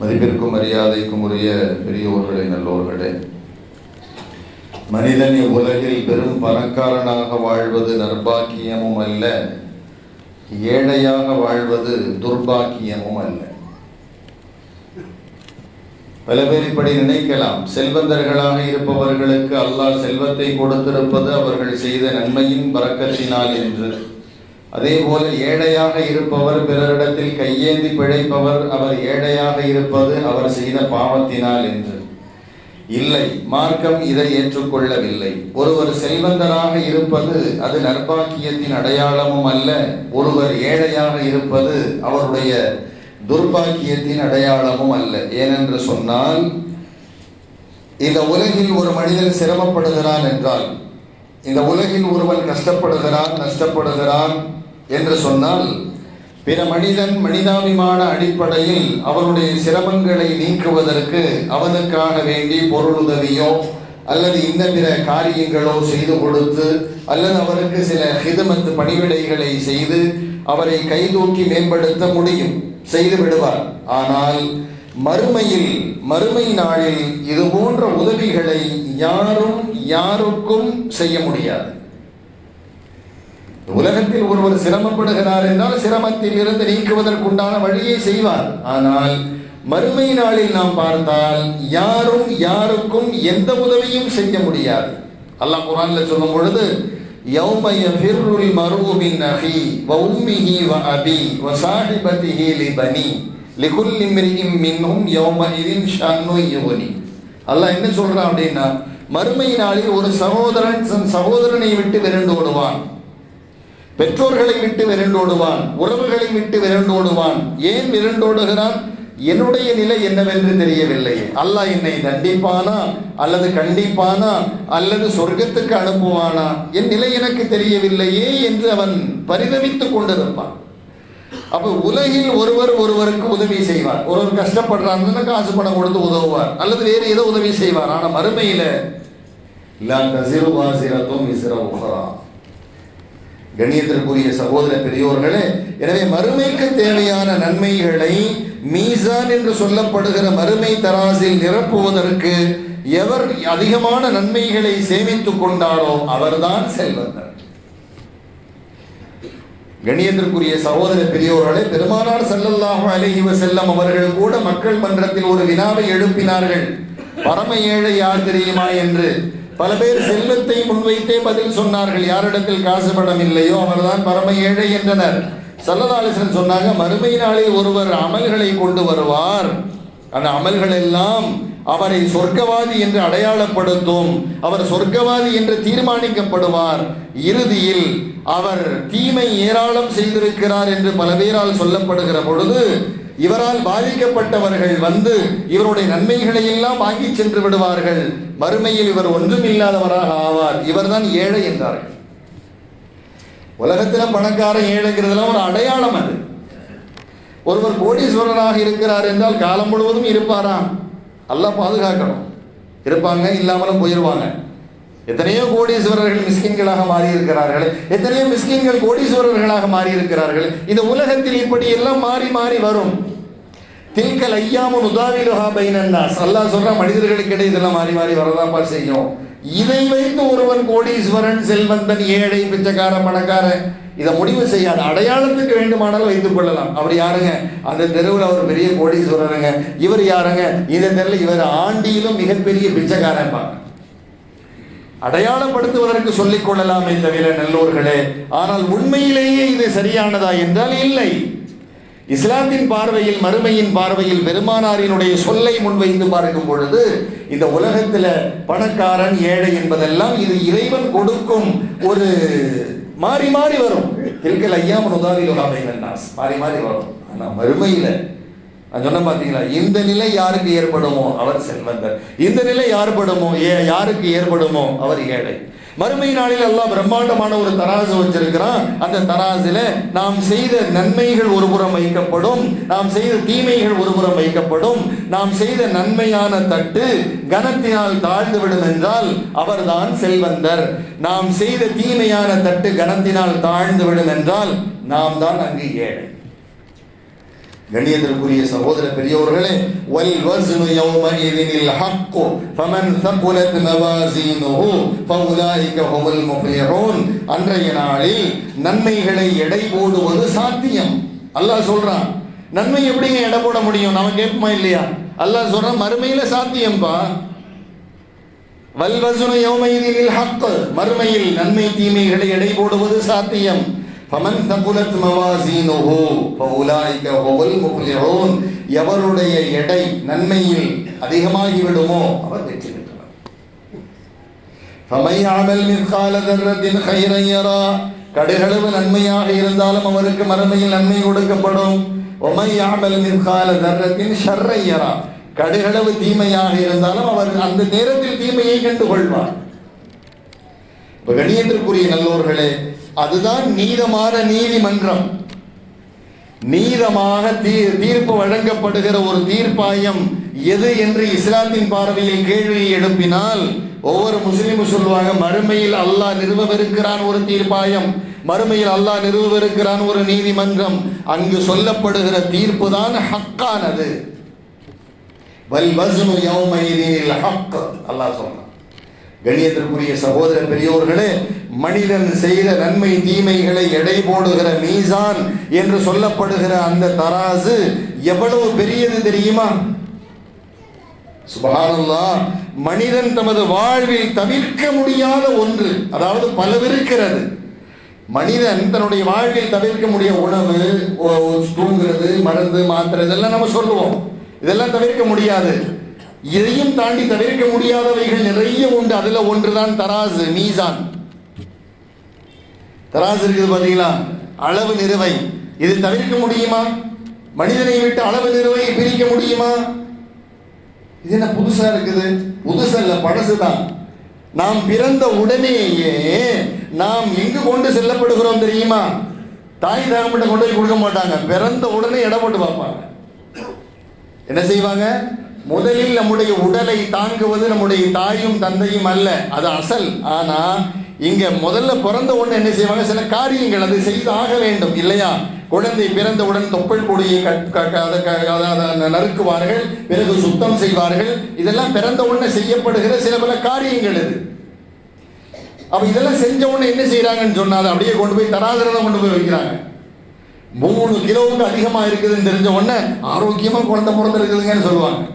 மதிப்பிற்கும் மரியாதைக்கும் உரிய பெரியோர்களே நல்லோர்களே. மனிதன் இவ்வுலகில் பெரும் பணக்காரனாக வாழ்வது நர்பாக்கியமும் அல்ல ஏழையாக வாழ்வது துர்பாக்கியமும் அல்ல. பல பேர் இப்படி நினைக்கலாம் செல்வந்தர்களாக இருப்பவர்களுக்கு அல்லாஹ் செல்வத்தை கொடுத்திருப்பது அவர்கள் செய்த நன்மையின் பறக்கத்தினால் என்று. அதே போல ஏழையாக இருப்பவர் பிறரிடத்தில் கையேந்தி பிழைப்பவர் அவர் ஏழையாக இருப்பது அவர் செய்த பாவத்தினால் என்று. இல்லை மார்க்கம் இதை ஏற்றுக்கொள்ளவில்லை. ஒருவர் செல்வந்தராக இருப்பது அது நற்பாக்கியத்தின் அடையாளமும் அல்ல ஒருவர் ஏழையாக இருப்பது அவருடைய துர்பாக்கியத்தின் அடையாளமும் அல்ல. ஏனென்று சொன்னால் இந்த உலகில் ஒரு மனிதன் சிரமப்படுகிறான் என்றால் இந்த உலகில் ஒருவன் கஷ்டப்படுகிறான் நஷ்டப்படுகிறான் என்று சொன்னால் பிற மனிதன் மனிதாபிமான அடிப்படையில் அவனுடைய சிரமங்களை நீக்குவதற்கு அவனுக்காக வேண்டி பொருளுதவியோ அல்லது இந்த பிற காரியங்களோ செய்து கொடுத்து அல்லது அவருக்கு சில ஹிதமத்து பணிவிடைகளை செய்து அவரை கைதூக்கி மேம்படுத்த முடியும் செய்து விடுவார். ஆனால் மறுமையில் மறுமை நாளில் இது போன்ற உதவிகளை யாரும் யாருக்கும் செய்ய முடியாது. உலகத்தில் ஒருவர் சிரமப்படுகிறார் என்றால் சிரமத்தில் இருந்து நீக்குவதற்குண்டான வழியை செய்வார். ஆனால் மறுமை நாளில் நாம் பார்த்தால் யாரும் யாருக்கும் எந்த உதவியும் செய்ய முடியாது. அல்லாஹ் குரான்ல சொல்லும் பொழுது யௌம யஃபிர்ருல் மர்உ மின் அஹி வ உம்மிஹி வ அபி வ சாஹிபதிஹி லி பனி லிகுல் இம்ரிஹிம் மின்ஹும் யௌம இதின் ஷன்னு யுவனி அல்லாஹ் என்ன சொல்றான் அப்படின்னா மறுமை நாளில் ஒரு சகோதரன் தன் சகோதரனை விட்டு விரண்டு ஓடுவான். பெற்றோர்களை விட்டு விரண்டோடுவான் உறவுகளை விட்டு விரண்டோடுவான். ஏன் விரண்டோடுகிறான்? என்னுடைய நிலை என்னவென்று தெரியவில்லை. அல்லாஹ் என்னை தண்டிப்பானா? அல்லது கண்டிப்பானா? அல்லது சொர்க்கத்துக்கு அனுப்புவானா? என் நிலை எனக்கு தெரியவில்லையே என்று அவன் பரிதவித்துக் கொண்டிருப்பான். அப்ப உலகில் ஒருவர் ஒருவருக்கு உதவி செய்வார். ஒருவர் கஷ்டப்படுறாருன்னா காசு பணம் கொடுத்து உதவுவார். அல்லது வேறு ஏதோ உதவி செய்வார். ஆனா மறுமையில லா தசிரு வாசிரத்தும் இசிர உஹரா கண்ணியத்திற்குரிய சகோதர பெரியோர்களே எனவே மறுமைக்கு தேவையான நன்மைகளை மீசான் என்று சொல்லப்படுகிற மறுமை தராசில் நிரப்புவதற்கு எவர் அதிகமான நன்மைகளை சேமித்துக் கொண்டாரோ அவர்தான் செல்வந்தர். கண்ணியத்திற்குரிய சகோதர பெரியோர்களே பெருமானார் செல்லல்லாக அலைஹி செல்லம் அவர்கள் கூட மக்கள் மன்றத்தில் ஒரு வினாவை எழுப்பினார்கள். பரம ஏழை யார் தெரியுமா என்று? பல பேர் செல்வத்தை முன்வைத்தே பதில் சொன்னார்கள். யாரிடத்தில் காசு படம் இல்லையோ அவர்தான் பரம ஏழை என்றனர். சல்லதாலிசன் சொன்னாங்க மறுமை நாளில் ஒருவர் அமல்களை கொண்டு வருவார். அந்த அமல்கள் எல்லாம் அவரை சொர்க்கவாதி என்று அடையாளப்படுத்தும். அவர் சொர்க்கவாதி என்று தீர்மானிக்கப்படுவார். இறுதியில் அவர் தீமை ஏராளம் செய்திருக்கிறார் என்று பல பேரால் சொல்லப்படுகிற பொழுது இவரால் பாதிக்கப்பட்டவர்கள் வந்து இவருடைய நன்மைகளை எல்லாம் வாங்கி சென்று விடுவார்கள். மறுமையில் இவர் ஒன்றுமில்லாதவராக ஆவார். இவர்தான் ஏழை என்றார்கள். உலகத்தில் பணக்காரன் ஏழைங்கிறதுலாம் ஒரு அடையாளம் அது. ஒருவர் கோடீஸ்வரராக இருக்கிறார் என்றால் காலம் முழுவதும் இருப்பாராம். எல்லாம் பாதுகாக்கணும். இருப்பாங்க இல்லாமலும் போயிடுவாங்க எத்தனையோ கோடீஸ்வரர்கள் மிஸ்கின்களாக மாறி இருக்கிறார்கள் எத்தனையோ மிஸ்கின்கள் கோடீஸ்வரர்களாக மாறி இருக்கிறார்கள் இந்த உலகத்தில் இப்படி எல்லாம் மாறி மாறி வரும். தில்கல் ஐயாமு உதாவிலுஹா பைனன்னாஸ் அல்லாஹ் சொல்ற மனிதர்களுக்கு இடையே இதெல்லாம் மாறி மாறி வரதாப்பா செய்யும். இதை வைத்து ஒருவன் கோடீஸ்வரன் செல்வந்தன் ஏழை பிச்சைக்கார பணக்காரன் இதை முடிவு செய்யாத அடையாளத்துக்கு வேண்டுமானாலும் வைத்துக் கொள்ளலாம். அவர் யாருங்க? அந்த தெருவில் அவர் பெரிய கோடீஸ்வரருங்க இவர் யாருங்க? இந்த தெருவில் இவர் ஆண்டியிலும் மிகப்பெரிய பிச்சைக்காரன் பாங்க அடையாளப்படுத்துவதற்கு சொல்லிக் கொள்ளலாமே தவிர நல்லோர்களே ஆனால் உண்மையிலேயே இது சரியானதா என்றால் இல்லை. இஸ்லாத்தின் பார்வையில் மறுமையின் பார்வையில் பெருமானாரினுடைய சொல்லை முன்வைத்து பார்க்கும் பொழுது இந்த உலகத்தில் பணக்காரன் ஏழை என்பதெல்லாம் இது இறைவன் கொடுக்கும் ஒரு மாறி மாறி வரும். தில்கல் ஐயாமன் உதாவிலுகாமைகள் மாறி மாறி வரும். ஆனா மறுமையில நான் சொன்ன பார்த்தீங்களா இந்த நிலை யாருக்கு ஏற்படுமோ? அவர் செல்வந்தர். இந்த நிலை யார்படுமோ ஏ யாருக்கு ஏற்படுமோ? அவர் ஏழை. மறுமை நாளில் அல்லாஹ் பிரம்மாண்டமான ஒரு தராசு வச்சிருக்கிறான். அந்த தராசில நாம் செய்த நன்மைகள் ஒரு புறம் வைக்கப்படும். நாம் செய்த தீமைகள் ஒரு புறம் வைக்கப்படும். நாம் செய்த நன்மையான தட்டு கனத்தினால் தாழ்ந்து விடும் என்றால் அவர்தான் செல்வந்தர். நாம் செய்த தீமையான தட்டு கனத்தினால் தாழ்ந்து விடும் என்றால் நாம் தான் அங்கு ஏழை கண்ணியத்திற்குரிய சகோதர பெரியோர்களே வல் வஸ்னு யௌமஇதினில் ஹக்கு ஃபமன் தகுலத் மவாசீனுஹு ஃபஉலாயிக ஹுமுல் முஃப்லிஹூன். அன்றைய நாளில் நன்மைகளை எடை போடுவது சாத்தியம். அல்லாஹ் சொல்றான் நன்மை எப்படிங்க எடை போட முடியும்? நாம கேட்போமா இல்லையா? அல்லாஹ் சொல்றான் மறுமையில சாத்தியம்பா. வல்வசுனு யௌமைதினில் ஹக் மறுமையில் நன்மை தீமைகளை எடை போடுவது சாத்தியம். ஃபமன் தகுலத் மவாசீனுஹு ஃபஉலாயிக ஹுமுல் முஃப்லிஹூன் எவருடைய எடை நன்மையில் அதிகமாகி விடுமோ அவர் வெற்றி பெற்றவர். ஃபமை அமல் மிஸ்கால தர்ரத்தின் கைரன் யரா கடுகளவு நன்மையாக இருந்தாலும் அவருக்கு மறுமையில் நன்மை கொடுக்கப்படும். ஒமை யாமல் மிஸ்கால தர்ரத்தின் ஷர்ரை யரா கடுகளவு தீமையாக இருந்தாலும் அவர் அந்த நேரத்தில் தீமையை கண்டு கொள்வார் இப்ப கணியத்திற்குரிய நல்லோர்களே அதுதான் நீதமான நீதிமன்றம். நீதமாக தீர்ப்பு வழங்கப்படுகிற ஒரு தீர்ப்பாயம் எது என்று இஸ்லாத்தின் பார்வையில் கேள்வியை எழுப்பினால் ஒவ்வொரு முஸ்லீமும் சொல்லுவாங்க மறுமையில் அல்லாஹ் நிறுவவிருக்கிறான் ஒரு தீர்ப்பாயம். மறுமையில் அல்லாஹ் நிறுவவிருக்கிறான் ஒரு நீதிமன்றம். அங்கு சொல்லப்படுகிற தீர்ப்பு தான் ஹக்கானது. வல் வஸ்னு யௌமைதீனில் ஹக். அல்லாஹ் சொல்றான். கண்ணியத்திற்குரிய சகோதர பெரியோர்களே மனிதன் செய்த நன்மை தீமைகளை எடை போடுகிற மீசான் என்று சொல்லப்படுகிற அந்த தராசு எவ்வளவு பெரியது தெரியுமா? சுபஹானல்லாஹ் மனிதன் தமது வாழ்வில் தவிர்க்க முடியாத ஒன்று அதாவது பலவிருக்கிறது. மனிதன் தன்னுடைய வாழ்வில் தவிர்க்க முடிய உணவு தூங்குறது மருந்து மாத்திரை இதெல்லாம் நம்ம சொல்லுவோம். இதெல்லாம் தவிர்க்க முடியாது. இதையும் தாண்டி தவிர்க்க முடியாதவைகள் நிறைய உண்டு. அதுல ஒன்றுதான் தராசு மீசான். தராசு இருக்குது பாத்தீங்களா? அளவு நிறுவை. இது தவிர்க்க முடியுமா? மனிதனை விட்டு அளவு நிறுவை பிரிக்க முடியுமா? இது என்ன புதுசா இருக்குது? புதுசல்ல பழசுதான். நாம் பிறந்த உடனேயே நாம் எங்கு கொண்டு செல்லப்படுகிறோம் தெரியுமா? தாய் தகப்பட்ட கொண்டு போய் கொடுக்க மாட்டாங்க. பிறந்த உடனே இடப்பட்டு பார்ப்பாங்க. என்ன செய்வாங்க? முதலில் நம்முடைய உடலை தாங்குவது நம்முடைய தாயும் தந்தையும் அல்ல. அது அசல். ஆனா இங்க முதல்ல பிறந்த உடனே என்ன செய்வாங்க? சில காரியங்கள் அது செய்து ஆக வேண்டும் இல்லையா? குழந்தை பிறந்தவுடன் தொப்பல் கொடியை அதை அதை- நறுக்குவார்கள் பிறகு சுத்தம் செய்வார்கள். இதெல்லாம் பிறந்த உடனே செய்யப்படுகிற சில பல காரியங்கள் இது. அப்ப இதெல்லாம் செஞ்ச உடனே என்ன செய்யறாங்கன்னு சொன்னா அப்படியே கொண்டு போய் தராதரம் கொண்டு போய் வைக்கிறாங்க. மூணு கிலோவுக்கு அதிகமா இருக்குதுன்னு தெரிஞ்ச உடனே ஆரோக்கியமா குழந்தை பிறந்திருக்குதுங்கன்னு சொல்லுவாங்க.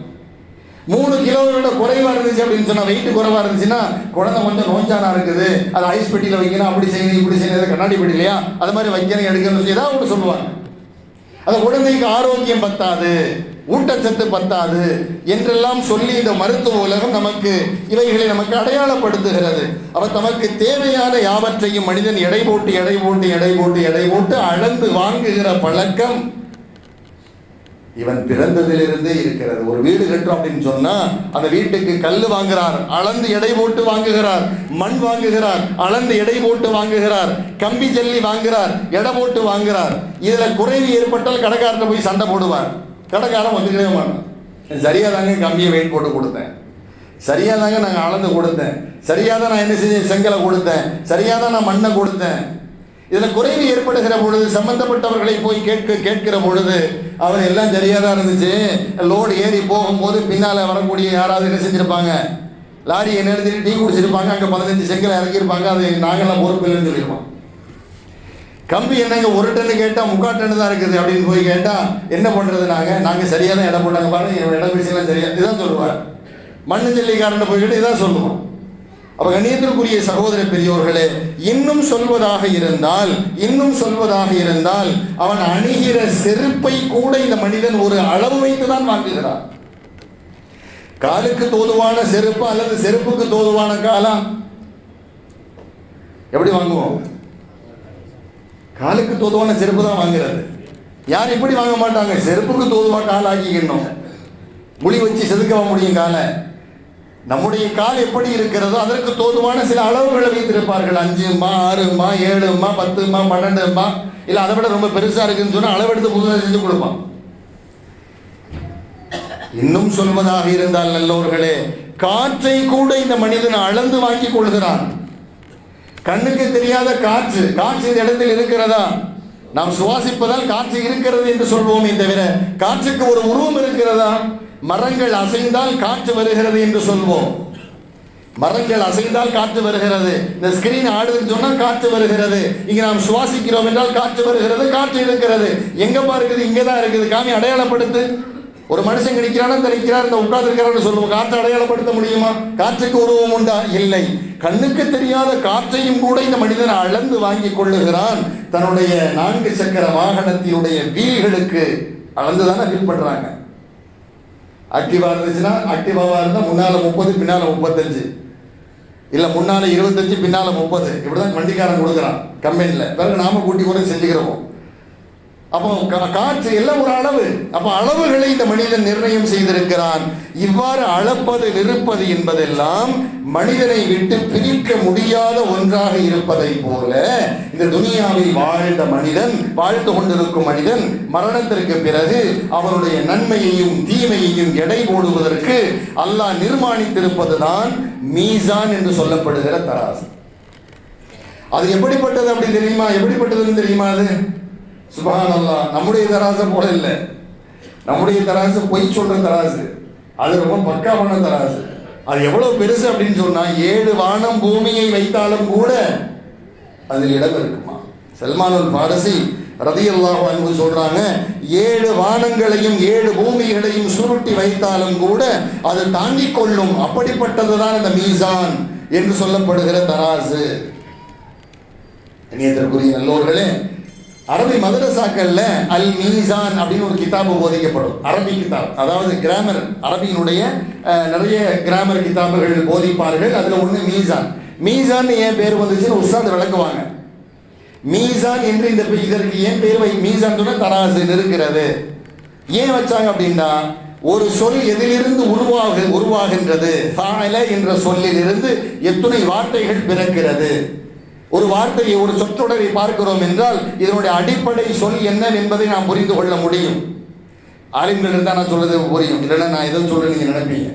மூணு கிலோவோட குறைவா இருந்துச்சு அப்படின்னு சொன்னா வெயிட் குறைவா இருந்துச்சுன்னா குழந்தை கொஞ்சம் நோஞ்சானா இருக்குது. அது ஐஸ் பெட்டியில வைக்கணும் அப்படி செய்யணும் இப்படி செய்யணும் கண்ணாடி பெட்டி இல்லையா? அது மாதிரி வைக்கணும் எடுக்கணும் ஏதாவது ஒன்று சொல்லுவாங்க. அந்த குழந்தைக்கு ஆரோக்கியம் பத்தாது ஊட்டச்சத்து பத்தாது என்றெல்லாம் சொல்லி இந்த மருத்துவ உலகம் நமக்கு இவைகளை நமக்கு அடையாளப்படுத்துகிறது. அவ தமக்கு தேவையான யாவற்றையும் மனிதன் எடை போட்டு எடை போட்டு எடை போட்டு எடை போட்டு அளந்து வாங்குகிற பழக்கம் இவன் பிறந்ததிலிருந்தே இருக்கிறது. ஒரு வீடு கட்டுறோம் அப்படின்னு சொன்னா அந்த வீட்டுக்கு கல் வாங்குறார் அளந்து எடை போட்டு வாங்குகிறார் மண் வாங்குகிறார் அளந்து எடை போட்டு வாங்குகிறார் கம்பி ஜல்லி வாங்குறார் எடை போட்டு வாங்குறார். இதுல குறைவு ஏற்பட்டால் கடைக்காரன் போய் சண்டை போடுவார். கடைக்காரன் வந்துக்கவே மாட்டான் சரியா தாங்க கம்பியை வெயிட் போட்டு கொடுத்தேன். சரியா தாங்க நாங்கள் அளந்து கொடுத்தேன். சரியா தான் நான் என்ன செஞ்சேன்? செங்கலை கொடுத்தேன். சரியா தான் நான் மண்ணை கொடுத்தேன். இதில் குறைவு ஏற்படுகிற பொழுது சம்பந்தப்பட்டவர்களை போய் கேட்க கேட்கிற பொழுது அவர் எல்லாம் சரியாக தான் இருந்துச்சு. லோடு ஏறி போகும்போது பின்னால் வரக்கூடிய யாராவது என்ன செஞ்சிருப்பாங்க? லாரியை நிறுத்திட்டு டீ குடிச்சிருப்பாங்க அங்கே பதினஞ்சு செங்கலை இறக்கியிருப்பாங்க அது நாங்களாம் பொறுப்பு இல்லைன்னு சொல்லியிருப்போம் கம்பி என்னங்க ஒரு டன்னு கேட்டால் முக்கால் டன்னு தான் இருக்குது அப்படின்னு போய் கேட்டால் என்ன பண்ணுறது நாங்கள் நாங்கள் சரியாக தான் இடம் போட்டாங்க பாருங்க என் இடம் விஷயம்லாம் சரியாக இதுதான் சொல்லுவார். மண்ணு ஜல்லிக்காரன் போய்கிட்டு இதான் சொல்லுவோம். அப்ப கண்ணியத்திற்குரிய சகோதர பெரியோர்களே இன்னும் சொல்வதாக இருந்தால் இன்னும் சொல்வதாக இருந்தால் அவன் அணுகிற செருப்பை கூட இந்த மனிதன் ஒரு அளவு வைத்து தான் வாங்குகிறான். காலுக்கு தோதுவான செருப்பு அல்லது செருப்புக்கு தோதுவான காலா? எப்படி வாங்குவோம்? காலுக்கு தோதுவான செருப்பு தான் வாங்குறது. யார் இப்படி வாங்க மாட்டாங்க? செருப்புக்கு தோதுவா கால் ஆக்கிக்கணும் முடி வச்சு செதுக்கவா முடியும் காலை? நம்முடைய கால் எப்படி இருக்கிறதோ அதற்கு தோதுவான சில அளவுகளை வைத்திருப்பார்கள். அஞ்சுமா ஆறுமா ஏழுமா பத்துமா பன்னெண்டுமா இல்ல அதை விட ரொம்ப பெருசா இருக்குன்னு சொன்னா அளவெடுத்து புதுசாக செஞ்சு கொடுப்பான். இன்னும் சொல்வதாக இருந்தால் நல்லவர்களே காற்றை கூட இந்த மனிதன் அளந்து வாங்கிக் கொள்கிறான். கண்ணுக்கு தெரியாத காற்று காற்று இந்த இடத்தில் இருக்கிறதா? நாம் சுவாசிப்பதால் காற்று இருக்கிறது என்று சொல்வோமே தவிர காற்றுக்கு ஒரு உருவம் இருக்கிறதா? மரங்கள் அசைந்தால் காற்று வருகிறது என்று சொல்வோம். மரங்கள் அசைந்தால் காற்று வருகிறது. இந்த ஸ்கிரீன் ஆடுதுன்னு சொன்னால் காற்று வருகிறது. இங்க நாம் சுவாசிக்கிறோம் என்றால் காற்று வருகிறது காற்று இருக்கிறது எங்கப்பா இருக்குது? இங்கே தான் இருக்குது. காமி அடையாளப்படுத்து. ஒரு மனுஷன் கிடைக்கிறானா தெரிக்கிறார் இந்த உட்கார்ந்துருக்கிறான்னு சொல்லுவோம். காற்றை அடையாளப்படுத்த முடியுமா? காற்றுக்கு உருவம் உண்டா? இல்லை. கண்ணுக்கு தெரியாத காற்றையும் கூட இந்த மனிதன் அளந்து வாங்கி கொள்ளுகிறான். தன்னுடைய நான்கு சக்கர வாகனத்தினுடைய வீல்களுக்கு அளந்து தானே ஃபீல் பண்ணுறாங்க ஆக்டிவாக இருந்துச்சுன்னா ஆக்டிவாவாக இருந்தால் முன்னால் முப்பது பின்னால் முப்பத்தஞ்சு. இல்லை முன்னால் இருபத்தஞ்சு பின்னால் முப்பது. இப்படி தான் வண்டிக்காரன் கொடுக்குறான். கம்பெனியில் பிறகு நாம கூட்டி கூட செஞ்சுக்கிறோம். அப்போ காற்று எல்லாம் ஒரு அளவு. அப்போ அளவுகளை இந்த மனிதன் நிர்ணயம் செய்திருக்கிறான். இவ்வாறு அளப்பது நிறுப்பது என்பதெல்லாம் மனிதனை விட்டு பிரிக்க முடியாத ஒன்றாக இருப்பதை போல இந்த துனியாவில் வாழ்ந்த மனிதன் வாழ்த்து கொண்டிருக்கும் மனிதன் மரணத்திற்கு பிறகு அவனுடைய நன்மையையும் தீமையையும் எடை போடுவதற்கு அல்லாஹ் நிர்மாணித்திருப்பதுதான் மீசான் என்று சொல்லப்படுகிற தராசு. அது எப்படிப்பட்டது அப்படி தெரியுமா? எப்படிப்பட்டதுன்னு தெரியுமா அது? சுபஹான் அல்லாஹ் நம்முடைய தராசை போல இல்லை. நம்முடைய தராசு பொய் சொல்ற தராசு. அது ரொம்ப பக்காவான தராசு. அது எவ்வளவு பெருசு அப்படின்னு சொன்னா ஏழு வானம் பூமியை வைத்தாலும் கூட அதில் இடம் இருக்குமா? சல்மானுல் பாரசி ரதியல்லாஹு அன்பு சொல்றாங்க ஏழு வானங்களையும் ஏழு பூமிகளையும் சுருட்டி வைத்தாலும் கூட அது தாங்கிக் கொள்ளும். அப்படிப்பட்டதுதான் இந்த மீசான் என்று சொல்லப்படுகிற தராசு. இணையத்திற்குரிய நல்லோர்களே அரபி மதரசாக்கள்ல அல் மீசான் அப்படின்னு ஒரு கிதாபு போதிக்கப்படும். அரபி கிதாப். அதாவது கிராமர் அரபியினுடைய நிறைய கிராமர் கிதாபுகள் போதிப்பார்கள். அதுல ஒண்ணு மீசான். மீசான் ஏன் பேர் வந்துச்சுன்னு உஸ்தாத் விளக்குவாங்க. மீசான் என்று இந்த இதற்கு ஏன் பேர் வை மீசான் சொன்னா தராசு இருக்கிறது ஏன் வச்சாங்க அப்படின்னா ஒரு சொல் எதிலிருந்து உருவாக உருவாகின்றது. என்ற சொல்லிலிருந்து எத்துணை வார்த்தைகள் பிறக்கிறது. ஒரு வார்த்தையை ஒரு சொற்றொடரை பார்க்கிறோம் என்றால் இதனுடைய அடிப்படை சொல் என்ன என்பதை நாம் புரிந்து கொள்ள முடியும். ஆலிம்கள் இருந்தால் நான் சொல்றது புரியும். இல்லைன்னா நான் எதோ சொல்றேன் நீங்க நினைப்பீங்க.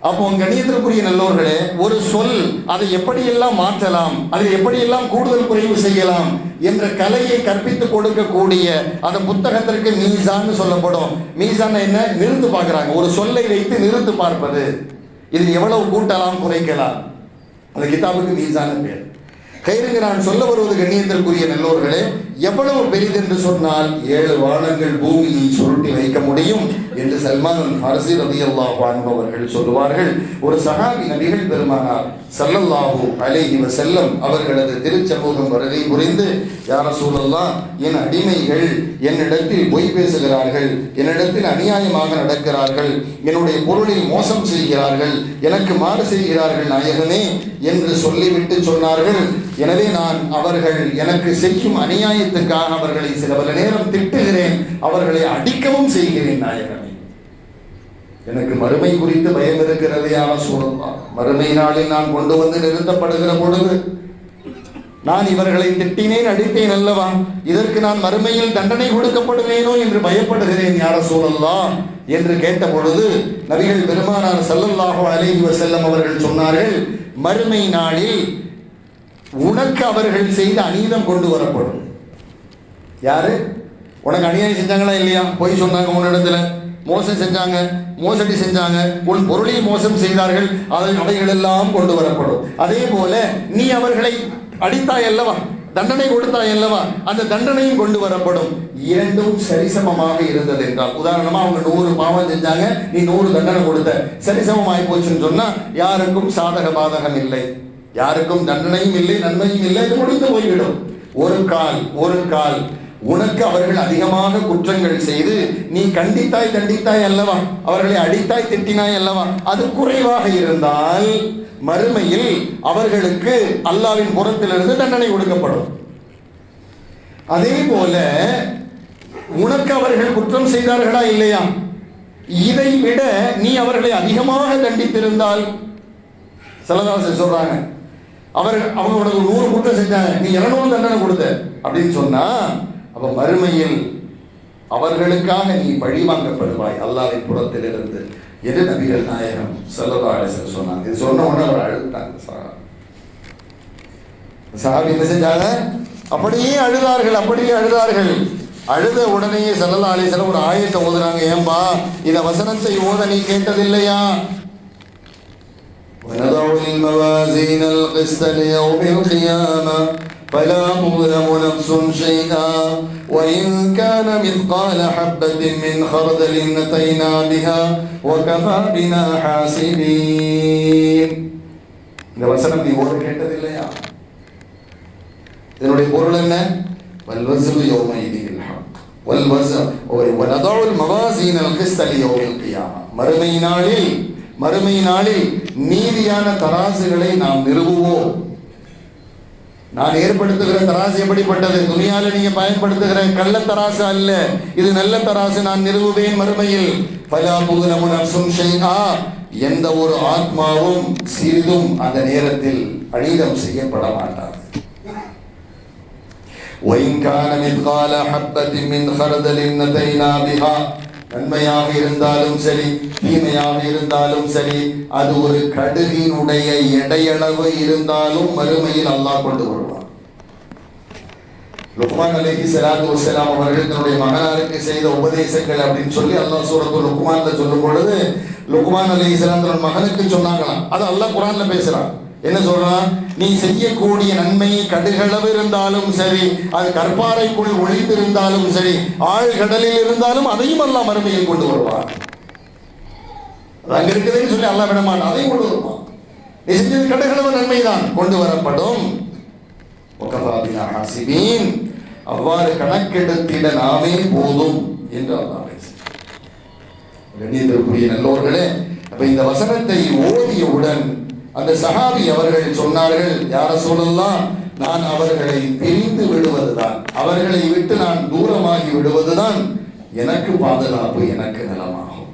அப்போ கணியத்திற்குரிய நல்லோர்களே ஒரு சொல் அதை எப்படியெல்லாம் மாற்றலாம் அதை எப்படியெல்லாம் கூடுதல் குறைவு செய்யலாம் என்ற கலையை கற்பித்து கொடுக்கக்கூடிய அந்த புத்தகத்திற்கு மீசான்னு சொல்லப்படும். மீசான் என்ன? நிறுத்து பார்க்குறாங்க. ஒரு சொல்லை வைத்து நிறுத்து பார்ப்பது. இது எவ்வளவு கூட்டலாம் குறைக்கலாம். அந்த கிதாபுக்கு மீசான பேர் கயிறுக்கு நான் சொல்ல வருவது கண்ணியத்திற்குரிய நல்லோர்களே எவ்வளவு பெரிதென்று சொன்னால் ஏழு வானங்கள் பூமியை சுருட்டி வைக்க முடியும் என்று சல்மான் அரசி ரதி அல்லாஹ் அவர்கள் சொல்லுவார்கள். ஒரு சகாபி நபிகள் பெருமானார் சல்லல்லாஹு அலேஹி செல்லம் அவர்களது திருச்சமூகம் வருகை புரிந்து யார சூழல்லாம் என் அடிமைகள் என்னிடத்தில் பொய் பேசுகிறார்கள் என்னிடத்தில் அநியாயமாக நடக்கிறார்கள் என்னுடைய பொருளில் மோசம் செய்கிறார்கள் எனக்கு மாறு செய்கிறார்கள் நாயகனே என்று சொல்லிவிட்டு சொன்னார்கள். எனவே நான் அவர்கள் எனக்கு செய்யும் அநியாயத்துக்காக அவர்களை சில பல நேரம் திட்டுகிறேன் அவர்களை அடிக்கவும் செய்கிறேன் நாயகனே. எனக்கு மறுமை குறித்து பயம் இருக்கிறது யார மறுமை நாளில் நான் கொண்டு வந்து நிறுத்தப்படுகிற பொழுது நான் இவர்களை திட்டினேன் அடித்தேன் அல்லவா? இதற்கு நான் மறுமையில் தண்டனை கொடுக்கப்படுவேனோ என்று பயப்படுகிறேன் யார சூழல்லா என்று கேட்ட பொழுது நபிகள் பெருமானார் ஸல்லல்லாஹு அலைவ செல்லம் அவர்கள் சொன்னார்கள் மறுமை நாளில் உனக்கு அவர்கள் செய்த அநீதம் கொண்டு வரப்படும். யாரு? உனக்கு அநியாயம் செஞ்சாங்களா இல்லையா? பொய் சொன்னாங்க உன்னிடத்துல. மோசம் செஞ்சாங்க மோசடி செஞ்சாங்க உன் பொருளை மோசம் செய்தார்கள் அதை அவைகள் எல்லாம் கொண்டு வரப்படும். அதே போல நீ அவர்களை அடித்தாய் அல்லவா? தண்டனை கொடுத்தாய் அல்லவா? அந்த தண்டனையும் கொண்டு வரப்படும். இரண்டும் சரிசமமாக இருந்தது என்றால் உதாரணமா அவங்க நூறு பாவம் செஞ்சாங்க நீ நூறு தண்டனை கொடுத்த. சரிசமமாய் போச்சுன்னு சொன்னா யாருக்கும் சாதக பாதகம் இல்லை. யாருக்கும் தண்டனையும் இல்லை நன்மையும் இல்லை முடிந்து போய்விடும். ஒரு கால் ஒரு கால் உனக்கு அவர்கள் அதிகமாக குற்றங்கள் செய்து நீ கண்டித்தாய் தண்டித்தாய் அல்லவா? அவர்களை அடித்தாய் திட்டினாய் அல்லவா? அது குறைவாக இருந்தால் மறுமையில் அவர்களுக்கு அல்லாவின் புறத்திலிருந்து தண்டனை கொடுக்கப்படும் அதே போல உனக்கு அவர்கள் குற்றம் செய்தார்களா இல்லையா? இதை விட நீ அவர்களை அதிகமாக தண்டித்திருந்தால் சிலதாசர் சொல்றாங்க அவர் அவங்க உனக்கு நூறு குற்றம் செஞ்சாங்க நீ இருநூறு தண்டனை கொடுத்த அப்படின்னு சொன்னா அப்ப மறுமையில் அவர்களுக்காக நீ பழி வாங்கப்படுவாய் அல்லாவின் புறத்திலிருந்து என்று நபிகள் நாயகம் சல்லல்லா அலிஸ்வல் சொன்னாங்க இது சொன்ன உடனே அவர் அழுத்தாங்க சஹா சஹாபி என்ன செஞ்சாங்க அப்படியே அழுதார்கள் அப்படியே அழுதார்கள் அழுத உடனேயே சல்லல்லா அலிஸ்லாம் ஒரு ஆயத்தை ஓதுறாங்க ஏன்பா இந்த வசனத்தை ஓத நீ கேட்டதில்லையா ونضع الموازين القسط ليوم القيامة فلا تظلم نفس شيئا وإن كان مثقال حبة من خردل أتينا بها وكفى بنا حاسبين இந்த வசனம் நீ ஓட கேட்டதில்லையா இதனுடைய பொருள் என்ன வல்வசல் யோமைதில் வல்வசல் வனதாவுல் மவாசீனல் கிஸ்தலி யோமில் கியாமா மறுமை நாளில் மறுமை நாளில் நீதியான தராசுகளை நாம் நிறுவுவோம் நான் ஏற்படுத்துகிற தராசு எப்படிப்பட்டது துணியால நீங்க பயன்படுத்துகிற கள்ள தராசு அல்ல இது நல்ல தராசு நான் நிறுவுவேன் மறுமையில் பலா புகுனமுன் அப்சும் ஷைஆ எந்த ஒரு ஆத்மாவும் சிறிதும் அந்த நேரத்தில் அநீதம் செய்யப்பட மாட்டார் وإن كان مثقال حبة من خردل أتينا بها நன்மையாக இருந்தாலும் சரி தீமையாக இருந்தாலும் சரி அது ஒரு கடுகினுடைய எடையளவு இருந்தாலும் மறுமையில் அல்லாஹ் கொண்டு வருவான். லுக்மான் அலைஹி ஸலாத்து வசலாம் அவர்கள் தன்னுடைய மகனாருக்கு செய்த உபதேசங்கள் அப்படின்னு சொல்லி அல்லாஹ் சூரத்து லுக்மான்ல சொல்லும் பொழுது லுக்மான் அலைஹி ஸலாம் மகனுக்கு சொன்னாங்களாம். அது அல்லாஹ் குரான்ல பேசுறான். என்ன சொல்றான் நீ செய்யக்கூடிய நன்மை கடுகளவு இருந்தாலும் சரி அது கற்பாறைக்குள் ஒளிந்திருந்தாலும் சரி ஆழ்கடலில் இருந்தாலும் அதையும் அல்லா மறுமையில் கொண்டு வருவான். அது அங்க இருக்குதுன்னு சொல்லி அல்லா விடமாட்டான் அதையும் கொண்டு வருவான். நீ செஞ்சது கடுகளவு நன்மைதான் கொண்டு வரப்படும். அவ்வாறு கணக்கெடுத்திட நாமே போதும் என்று அல்லா கண்ணியத்திற்குரிய நல்லோர்களே அப்ப இந்த வசனத்தை ஓதியவுடன் அந்த சஹாபி அவர்கள் சொன்னார்கள் யார சொல்லலாம் நான் அவர்களை பிரிந்து விடுவதுதான். அவர்களை விட்டு நான் தூரமாகி விடுவதுதான் எனக்கு பாதுகாப்பு எனக்கு நலமாகும்.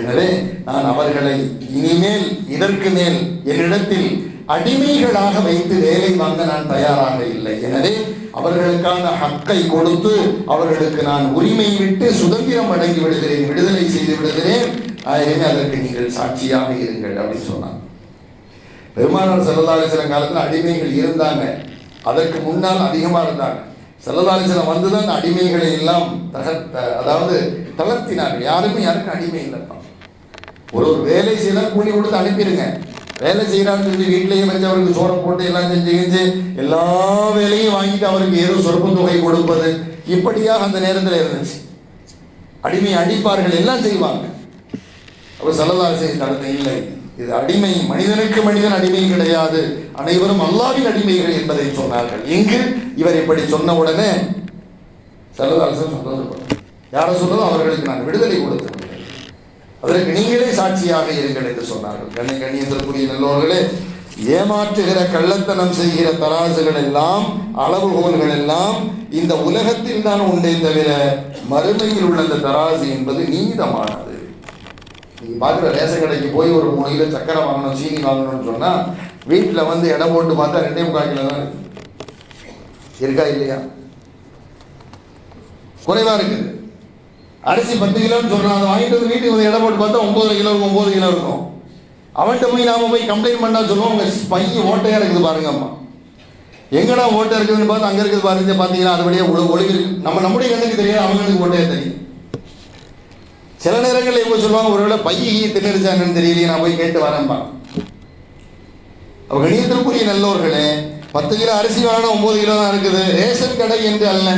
எனவே நான் அவர்களை இனிமேல் இதற்கு மேல் என்னிடத்தில் அடிமைகளாக வைத்து வேலை வாங்க நான் தயாராக இல்லை. எனவே அவர்களுக்கான ஹக்கை கொடுத்து அவர்களுக்கு நான் உரிமை விட்டு சுதந்திரம் அடங்கி விடுகிறேன் விடுதலை செய்து விடுகிறேன். ஆகவே அதற்கு நீங்கள் சாட்சியாக இருங்கள் அப்படின்னு சொன்னாங்க பெருமானார் செல்லதாரிசன காலத்தில் அடிமைகள் இருந்தாங்க. அதற்கு முன்னால் அதிகமாக இருந்தாங்க. செல்லதாரிசனம் வந்து தான் அந்த அடிமைகளை எல்லாம் தகர்த்த அதாவது தளர்த்தினார்கள். யாருமே யாருக்கும் அடிமை இல்லைப்பா. ஒரு ஒரு வேலை செய்தால் கூலி கொடுத்து அனுப்பிடுங்க. வேலை செய்கிறான்னு சொல்லி வீட்டிலேயே வச்சு அவருக்கு சோறை போட்டு எல்லாம் செஞ்சு செஞ்சு எல்லா வேலையும் வாங்கிட்டு அவருக்கு ஏதோ சொற்ப தொகை கொடுப்பது இப்படியாக அந்த நேரத்தில் இருந்துச்சு. அடிமை அடிப்பார்கள் எல்லாம் செய்வாங்க. அப்போ சல்லல்லாஹு தடுத்த இல்லை. இது அடிமை மனிதனுக்கு மனிதன் அடிமை கிடையாது. அனைவரும் அல்லாவின் அடிமைகள் என்பதை சொன்னார்கள். இங்கு இவர் இப்படி சொன்ன உடனே சல்லதாசன் சந்தோஷப்பட்டார் யாரை சொன்னதும் அவர்களுக்கு நான் விடுதலை கொடுத்து அதற்கு நீங்களே சாட்சியாக இருங்கள் என்று சொன்னார்கள். கண்ணை கண்ணியத்திற்குரிய நல்லோர்களே ஏமாற்றுகிற கள்ளத்தனம் செய்கிற தராசுகள் எல்லாம் அளவுகோல்கள் எல்லாம் இந்த உலகத்தில் தான் உண்டே தவிர மறுமையில் உள்ள அந்த தராசு என்பது நீதமானது. நீங்கள் பார்க்குற ரேஷன் கடைக்கு போய் ஒரு மூணு கிலோ சக்கரை வாங்கணும் சீனி வாங்கணும்னு சொன்னால் வீட்டில் வந்து இடம் போட்டு பார்த்தா ரெண்டே முக்கால் கிலோ தான் இருக்கு. இருக்கா இல்லையா? குறைவாக இருக்குது அரிசி பத்து கிலோன்னு சொல்றான் அதை வாங்கிட்டு வந்து வீட்டுக்கு வந்து இடம் போட்டு பார்த்தா ஒம்பது கிலோ இருக்கும் ஒம்பது கிலோ இருக்கும். அவன்கிட்ட போய் நாம போய் கம்ப்ளைண்ட் பண்ணா சொல்லுவோம் உங்கள் பையன் ஓட்டையாக இருக்குது பாருங்கம்மா. எங்கடா ஓட்டை இருக்குதுன்னு பார்த்து அங்கே இருக்குது பாருங்க பார்த்தீங்கன்னா அது வழியாக ஒளி நம்ம நம்முடைய கண்ணுக்கு தெரியாது அவங்களுக்கு ஓட்டையாக தெரியும். சில நேரங்களில் இவங்க சொல்லுவாங்க ஒருவேளை பையி திணறிச்சாங்கன்னு தெரியலையே நான் போய் கேட்டு வரேன்பா. அவ கணியத்திற்குரிய நல்லோர்களே பத்து கிலோ அரிசி வாங்கினா ஒன்பது கிலோ தான் இருக்குது ரேஷன் கடை என்று அல்ல.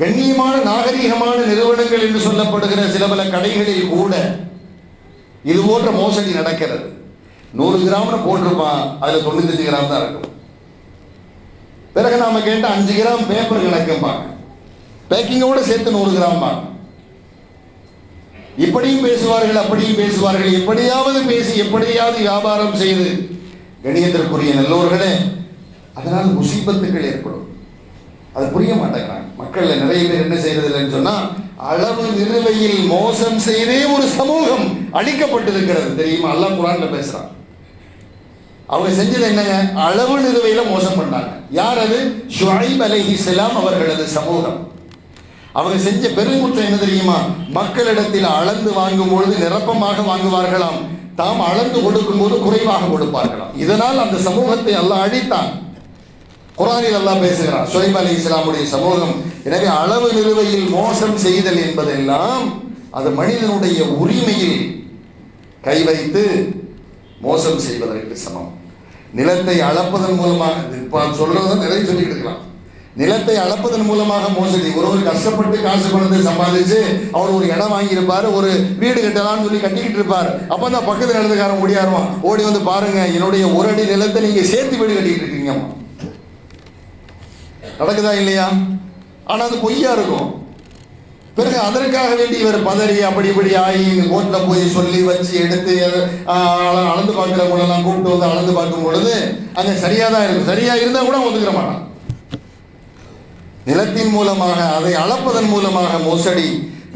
கண்ணியமான நாகரீகமான நிறுவனங்கள் என்று சொல்லப்படுகிற சில பல கடைகளில் கூட இது போன்ற மோசடி நடக்கிறது. நூறு கிராம்னு போட்டிருப்பான் அதுல தொண்ணூத்தஞ்சு கிராம் தான் இருக்கும். பிறகு நாம கேட்ட அஞ்சு கிராம் பேப்பர் கணக்கும்பாங்க பேக்கிங்கோட சேர்த்து நூறு கிராம் பாங்க இப்படியும் பேசுவார்கள் அப்படியும் பேசுவார்கள். எப்படியாவது பேசி எப்படியாவது வியாபாரம் செய்து கணியத்திற்குரிய நல்லவர்களே அதனால் முசீபத்துகள் ஏற்படும். அது புரிய மாட்டேங்கிறாங்க. மக்கள் நிறைய பேர் என்ன செய்யறது இல்லைன்னு சொன்னா அளவு நிறுவையில் மோசம் செய்தே ஒரு சமூகம் அழிக்கப்பட்டிருக்கிறது. தெரியுமா? அல்லாஹ் குரான்ல பேசுறான். அவங்க செஞ்சது என்னங்க? அளவு நிறுவையில மோசம் பண்ணாங்க. யார் அது? ஷுஐப் அலஹி அவர்களது சமூகம். அவங்க செஞ்ச பெருங்குற்றம் என்ன தெரியுமா? மக்களிடத்தில் அளந்து வாங்கும் பொழுது நிரப்பமாக வாங்குவார்களாம். தாம் அளந்து கொடுக்கும் போது குறைவாக கொடுப்பார்களாம். இதனால் அந்த சமூகத்தை எல்லாம் அழித்தான். குரானில் எல்லாம் பேசுகிறான் சுலைப் அலி இஸ்லாமுடைய சமூகம் எனவே அளவு நிறுவையில் மோசம் செய்தல் என்பதெல்லாம் அது மனிதனுடைய உரிமையில் கை வைத்து மோசம் செய்வதற்கு சமம். நிலத்தை அளப்பதன் மூலமாக இப்போ சொல்றத நிறைய சொல்லிட்டு இருக்கலாம் நிலத்தை அளப்பதன் மூலமாக மோசடி. ஒரு கஷ்டப்பட்டு காசு பணத்தை சம்பாதிச்சு அவர் ஒரு இடம் வாங்கியிருப்பாரு ஒரு வீடு கட்டலாம்னு சொல்லி கட்டிக்கிட்டு இருப்பார். அப்போ அந்த பக்கத்து நிலத்துக்காரன் முடியாருவான் ஓடி வந்து பாருங்க என்னுடைய ஒரு அடி நிலத்தை நீங்க சேர்த்து வீடு கட்டிக்கிட்டு இருக்கீங்க. நடக்குதா இல்லையா? ஆனா அது பொய்யா இருக்கும். பிறகு அதற்காக வேண்டி இவர் பதறி அப்படி இப்படி ஆகி கோட்டில் போய் சொல்லி வச்சு எடுத்து அளந்து அள- அளந்து கூப்பிட்டு வந்து அளந்து பார்க்கும் பொழுது அங்கே சரியாக தான் இருக்கும் சரியாக இருந்தால் கூட ஒதுக்கிற மாட்டான். நிலத்தின் மூலமாக அதை அளப்பதன் மூலமாக மோசடி.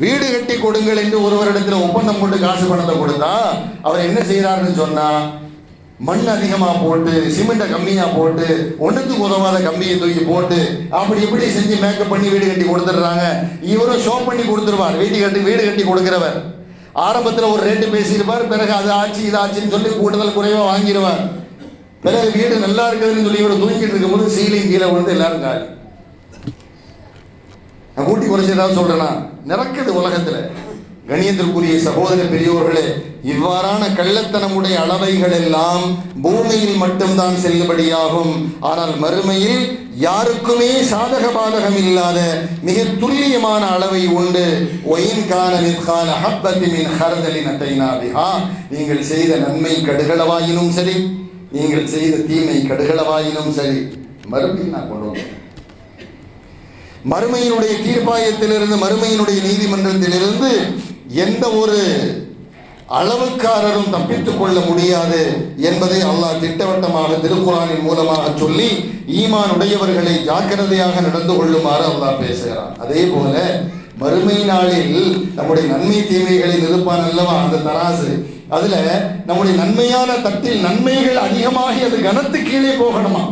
வீடு கட்டி கொடுங்கள் என்று ஒருவரிடத்தில் ஒப்பந்தம் கொண்டு காசு பணத்தை கொடுத்தா அவர் என்ன செய்கிறாருன்னு சொன்னா மண் அதிகமா போட்டு சிமெண்ட்டை கம்மியா போட்டு ஒன்றுத்துக்கு உதவாத கம்மியை தூக்கி போட்டு அப்படி இப்படி செஞ்சு மேக்கப் பண்ணி வீடு கட்டி கொடுத்துடுறாங்க. இவரும் ஷோ பண்ணி கொடுத்துருவார் வீடு கட்டி வீடு கட்டி கொடுக்கிறவர். ஆரம்பத்தில் ஒரு ரேட்டு பேசியிருப்பார் பிறகு அது ஆச்சு இது ஆச்சுன்னு சொல்லி கூடுதல் குறைவாக வாங்கிடுவார். பிறகு வீடு நல்லா இருக்குதுன்னு சொல்லி இவர் தூங்கிட்டு இருக்கும்போது சீலிங் கீழே விழுந்து எல்லாரும் காலி. நான் கூட்டி குறைச்சி ஏதாவது சொல்றேன்னா நிறக்குது உலகத்துல. கணியத்திற்குரிய சகோதர பெரியோர்களே இவ்வாறான கள்ளத்தனமுடைய அளவைகள் எல்லாம் பூமியில் மட்டும்தான் செல்லுபடியாகும். ஆனால் மறுமையில் யாருக்குமே சாதக பாதகம் இல்லாத மிக துல்லியமான அளவை உண்டு. ஒயின் கான மித்கான ஹப்பத்தி ஹரதலின் அத்தைனா நீங்கள் செய்த நன்மை கடுகளவாயினும் சரி நீங்கள் செய்த தீமை கடுகளவாயினும் சரி. மறுபடியும் நான் கொண்டு மறுமையினுடைய தீர்ப்பாயத்திலிருந்து மறுமையினுடைய நீதிமன்றத்திலிருந்து எந்த ஒரு அளவுக்காரரும் தப்பித்துக் கொள்ள முடியாது என்பதை அல்லாஹ் திட்டவட்டமாக திருக்குறானின் மூலமாக சொல்லி ஈமான் உடையவர்களை ஜாக்கிரதையாக நடந்து கொள்ளுமாறு அல்லாஹ் பேசுகிறான். அதே போல மறுமை நாளில் நம்முடைய நன்மை தீமைகளை நிறுப்பான் அல்லவா? அந்த தராசு. அதுல நம்முடைய நன்மையான தட்டில் நன்மைகள் அதிகமாகி அது கனத்து கீழே போகணுமா?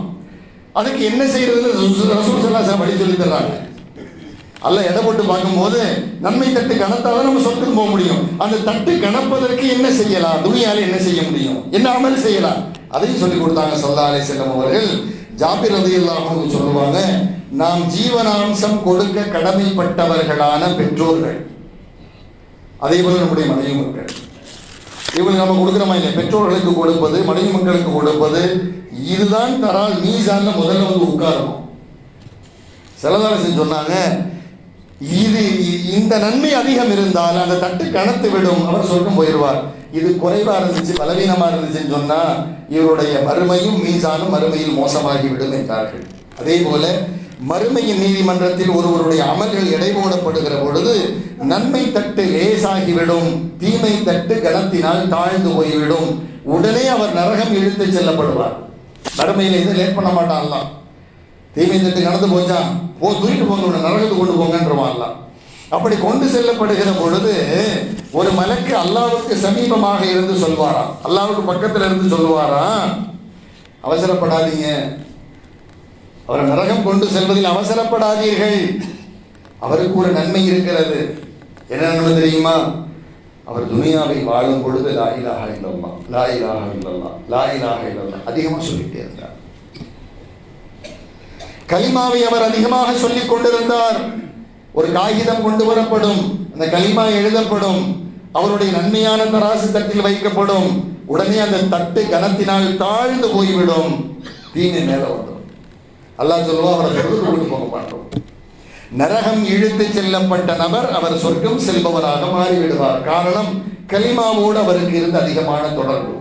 அதுக்கு என்ன செய்யறதுன்னு ரசூல் சல்லாசம் வழி சொல்லி தர்றாங்க. அல்ல எடை போட்டு பார்க்கும்போது நன்மை தட்டு கணத்தால நம்ம சொத்துக்கு போக முடியும். அந்த தட்டு கணப்பதற்கு என்ன செய்யலாம்? துணியால என்ன செய்ய முடியும்? என்ன அமல் செய்யலாம்? அதையும் சொல்லி கொடுத்தாங்க சல்லா அலை செல்லம் அவர்கள். ஜாபிர் ரதி சொல்லுவாங்க நாம் ஜீவனாம்சம் கொடுக்க கடமைப்பட்டவர்களான பெற்றோர்கள். அதே போல நம்முடைய மனைவி மக்கள். இவங்க நம்ம கொடுக்குறோமா இல்லை பெற்றோர்களுக்கு கொடுப்பது மனைவி மக்களுக்கு கொடுப்பது இதுதான் தரால் மீசான்ல முதல்ல வந்து உட்காரணும். செலதாரசன் சொன்னாங்க இது இந்த நன்மை அதிகம் இருந்தால் அந்த தட்டு கணத்து விடும். அவர் சொர்க்கம் போயிடுவார் இது குறைவா இருந்துச்சு பலவீனமா இருந்துச்சுன்னு சொன்னா இவருடைய மறுமையும் மீசானும் மறுமையில் மோசமாகி விடும் என்றார்கள். அதே போல மறுமையின் நீதிமன்றத்தில் ஒருவருடைய அமல்கள் எடை போடப்படுகிற பொழுது நன்மை தட்டு லேசாகிவிடும் தீமை தட்டு கணத்தினால் தாழ்ந்து போய்விடும். உடனே அவர் நரகம் இழுத்து செல்லப்படுவார். மறுமையில் எதுவும் லேட் பண்ண மாட்டான்லாம். தீமை தட்டு கடந்து போச்சான் போ தூக்கிட்டு போங்க உன்னை நரகத்துக்கு கொண்டு போங்கன்றவான்லாம். அப்படி கொண்டு செல்லப்படுகிற பொழுது ஒரு மலக்கு அல்லாவுக்கு சமீபமாக இருந்து சொல்வாராம். அல்லாவுக்கு பக்கத்தில் இருந்து சொல்லுவாராம் அவசரப்படாதீங்க. அவரை நரகம் கொண்டு செல்வதில் அவசரப்படாதீர்கள். அவருக்கு ஒரு நன்மை இருக்கிறது. என்ன நன்மை தெரியுமா? அவர் துனியாவை வாழும் பொழுது லாயிலாக இல்லம்மா லாயிலாக லா லாயிலாக இல்லல்லா அதிகமாக சொல்லிட்டே இருந்தார். கலிமாவை அவர் அதிகமாக சொல்லிக் கொண்டிருந்தார். ஒரு காகிதம் கொண்டு வரப்படும். அந்த கலிமா எழுதப்படும். அவருடைய நன்மையான தராசு தட்டில் வைக்கப்படும். உடனே அந்த தட்டு கனத்தினால் தாழ்ந்து போய்விடும். தீமை மேல வந்துடும். அல்லாஹ் சொல்லுவோம் அவரை சொர்க்கத்துக்கு கொண்டு போக மாட்டோம் நரகம் இழுத்து செல்லப்பட்ட நபர் அவர் சொர்க்கம் செல்பவராக மாறிவிடுவார். காரணம் கலிமாவோடு அவருக்கு இருந்த அதிகமான தொடர்பு.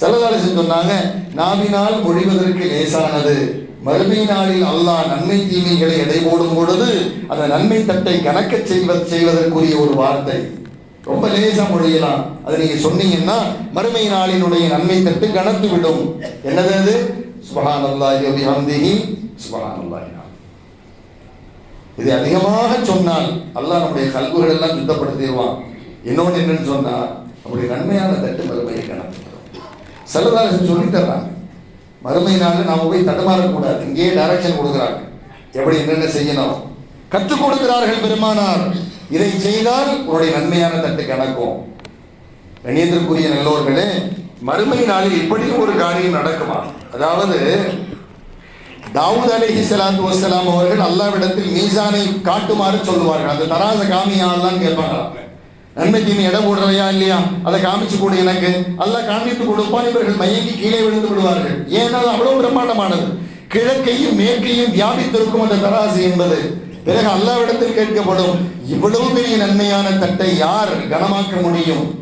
செல்லதாரி சொன்னாங்க நாவினால் மொழிவதற்கு லேசானது. மறுமை நாளில் அல்லாஹ் நன்மை தீமைகளை எடை போடும் பொழுது அந்த நன்மை தட்டை கணக்க செய்வ செய்வதற்குரிய ஒரு வார்த்தை. ரொம்ப லேசா மொழியலாம். அதை நீங்க சொன்னீங்கன்னா மறுமை நாளினுடைய நன்மை தட்டு கணத்து விடும். என்னது அது? சுபஹானல்லாஹி வ பிஹம்திஹி சுபஹானல்லாஹி இது அதிகமாக சொன்னால் அல்லாஹ் நம்முடைய கல்புகள் எல்லாம் சுத்தப்படுத்திடுவான். இன்னொன்று என்னன்னு சொன்னா நம்முடைய நன்மையான தட்டு மறுமையை கணக்கு செல்லதாரசன் சொல்லி தர்றாங்க மறுமை நாள் நாம போய் தடுமாறக்கூடாது. இங்கேயே டைரக்ஷன் கொடுக்குறாங்க. எப்படி என்னென்ன செய்யணும்? கற்றுக் கொடுக்கிறார்கள் பெருமானார். இதை செய்தால் உன்னுடைய நன்மையான தட்டு கணக்கும். கணியத்திற்குரிய நல்லோர்களே மறுமை நாளில் இப்படி ஒரு காரியம் நடக்குமா? அதாவது தாவூத் அலைஹி சலாத்து வசலாம் அவர்கள் அல்லாவிடத்தில் மீசானை காட்டுமாறு சொல்லுவார்கள். அந்த தராச காமியா அல்லான்னு கேட்பாங்க நன்மைக்கு நீ இடம் போடுறையா இல்லையா? அதை காமிச்சு கொடு எனக்கு. அல்ல காண்பித்து கொடுப்பான் இவர்கள் மயங்கி கீழே விழுந்து விடுவார்கள். ஏன்னா அது அவ்வளவு பிரம்மாண்டமானது. கிழக்கையும் மேற்கையும் வியாபித்திருக்கும் அந்த தராசு என்பது. பிறகு அல்லாவிடத்தில் கேட்கப்படும். இவ்வளவு பெரிய நன்மையான தட்டை யார் கனமாக்க முடியும்?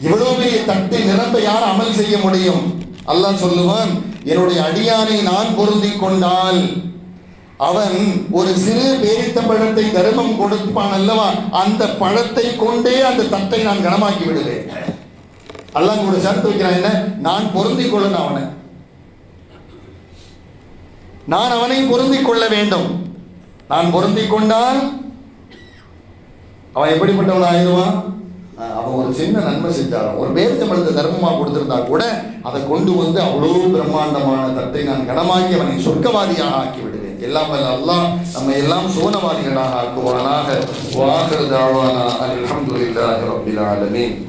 இவ்வளவு பெரிய தட்டை நிரம்ப யார் அமல் செய்ய முடியும்? அல்லாஹ் சொல்லுவான் என்னுடைய அடியானை நான் பொருந்திக் கொண்டால் அவன் ஒரு சிறு பேரித்த பழத்தை தர்மம் கொடுப்பான் அல்லவா? அந்த பழத்தை கொண்டே அந்த தட்டை நான் கனமாக்கி விடுவேன். அல்லாஹ் கூட சேர்த்து வைக்கிறான் என்ன? நான் பொருந்திக் கொள்ளணும் அவனை. நான் அவனை பொருந்திக் கொள்ள வேண்டும். நான் பொருந்திக் கொண்டால் அவன் எப்படிப்பட்டவன் ஆயிடுவான்? அவன் ஒரு சின்ன நன்மை செஞ்சாலும் ஒரு பேரித்தம்பழத்தை தர்மமாக கொடுத்திருந்தா கூட அதை கொண்டு வந்து அவ்வளோ பிரம்மாண்டமான தட்டை நான் கனமாக்கி அவனை சொர்க்கவாதியாக ஆக்கிவிடு எல்லாம் அல்லாஹ் நம்ம எல்லாம் சோனவாதிகளாக ஆக்குவானாக. வாகர் தாவானா அல்ஹம்துலில்லாஹி ரப்பில் ஆலமீன்.